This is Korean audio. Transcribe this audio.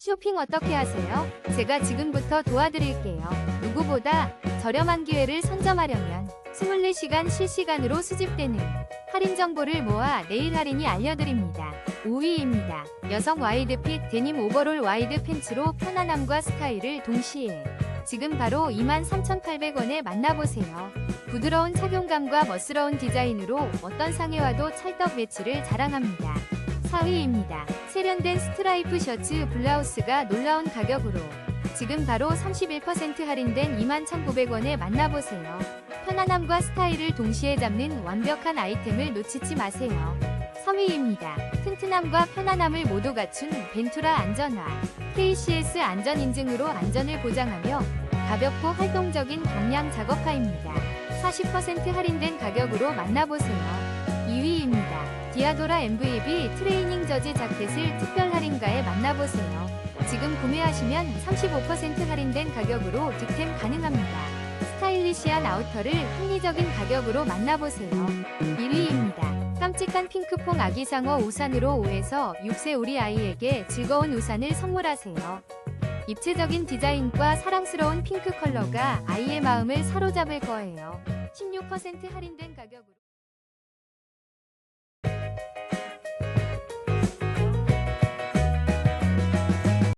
쇼핑 어떻게 하세요? 제가 지금부터 도와드릴게요. 누구보다 저렴한 기회를 선점하려면 24시간 실시간으로 수집되는 할인 정보를 모아 내일 할인이 알려드립니다. 5위입니다. 여성 와이드핏 데님 오버롤 와이드 팬츠로 편안함과 스타일을 동시에 지금 바로 23,800원에 만나보세요. 부드러운 착용감과 멋스러운 디자인으로 어떤 상해와도 찰떡 매치를 자랑합니다. 4위입니다. 세련된 스트라이프 셔츠 블라우스가 놀라운 가격으로 지금 바로 31% 할인된 21,900원에 만나보세요. 편안함과 스타일을 동시에 잡는 완벽한 아이템을 놓치지 마세요. 3위입니다. 튼튼함과 편안함을 모두 갖춘 벤투라 안전화. KCS 안전 인증으로 안전을 보장하며 가볍고 활동적인 경량 작업화입니다. 40% 할인된 가격으로 만나보세요. 2위입니다. 디아도라 MVB 트레이닝 저지 자켓을 특별 할인가에 만나보세요. 지금 구매하시면 35% 할인된 가격으로 득템 가능합니다. 스타일리시한 아우터를 합리적인 가격으로 만나보세요. 1위입니다. 깜찍한 핑크퐁 아기상어 우산으로 5에서 6세 우리 아이에게 즐거운 우산을 선물하세요. 입체적인 디자인과 사랑스러운 핑크 컬러가 아이의 마음을 사로잡을 거예요. 16% 할인된 가격으로.